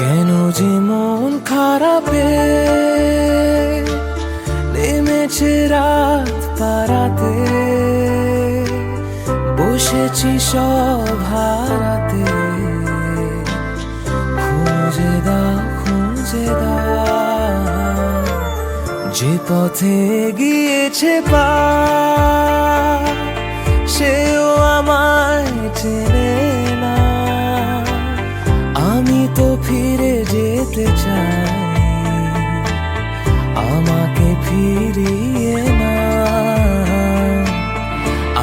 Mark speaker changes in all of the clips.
Speaker 1: যে মন খারাপে? নেমেছে রাত পারাতে বসেছি সব হারাতে। খুঁজে দাও খুঁজে দাও। যে পথে গিয়েছে পা, সেও আমায় চেনে। যেতে চাই আমাকে ফিরিয়ে না।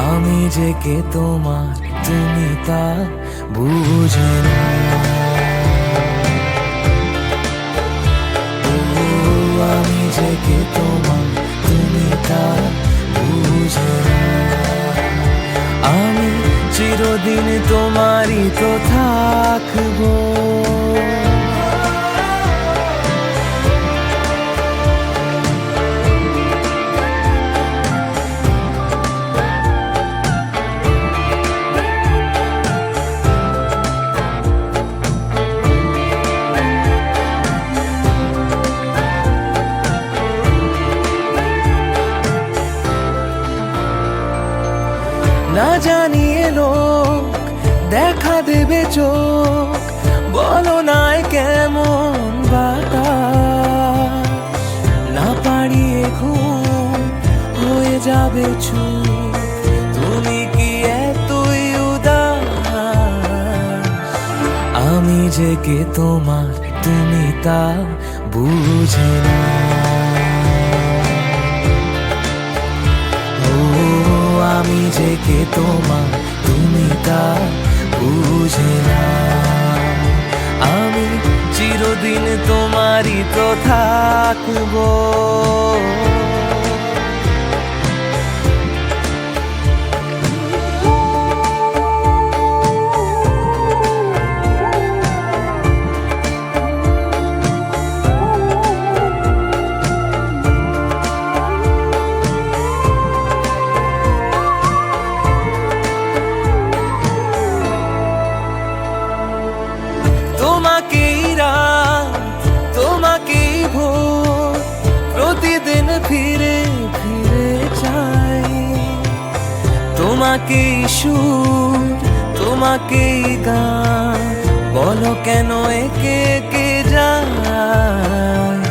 Speaker 1: আমি যে কে তোমার, তুমি তা বুঝে না। আমি যে কে তোমার, তুমি তা বুঝে আমি চিরদিন তোমারই তো থাকব। না জানিয়ে লোক, দেখা দেবে চোখ। বলো নাই কেমন বাতাস? না পারিয়ে ঘুম হয়ে যাবে চুপ তুমি কি এতই উদাস? আমি যে কে তোমার তুমি তা বুঝে না। আমি যে কে তোমার তুমি তা বুঝে না। আমি চিরদিন তোমারই তো থাকব তোমাকেই সুর তোমাকেই গান, বলো কেন একে একে যায়?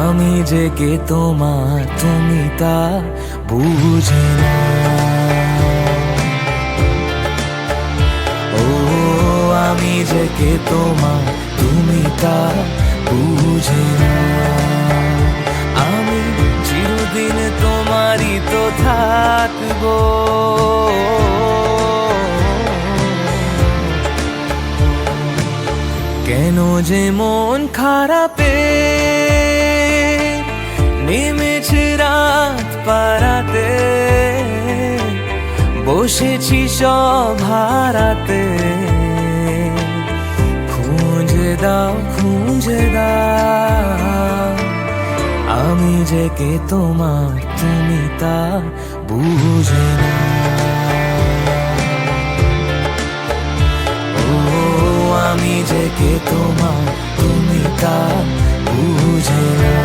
Speaker 1: আমি যে কে তোমার, তুমি তা বুঝে ও, আমি যে কে তোমার, তুমি তা বুঝে আমি চিরদিন তোমারই তো থাকব কেন যে মন খারাপে নেমেছে রাত পারাতে বসেছি সব হারাতে। খুঁজে দাও খুঁজে দাও। আমি যে কে তোমার, তুমি তা বুঝে না। ও, আমি যে কে তোমার, তুমি তা বুঝে না।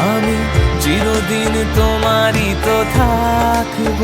Speaker 1: আমি চিরদিন তোমারই তো থাকব।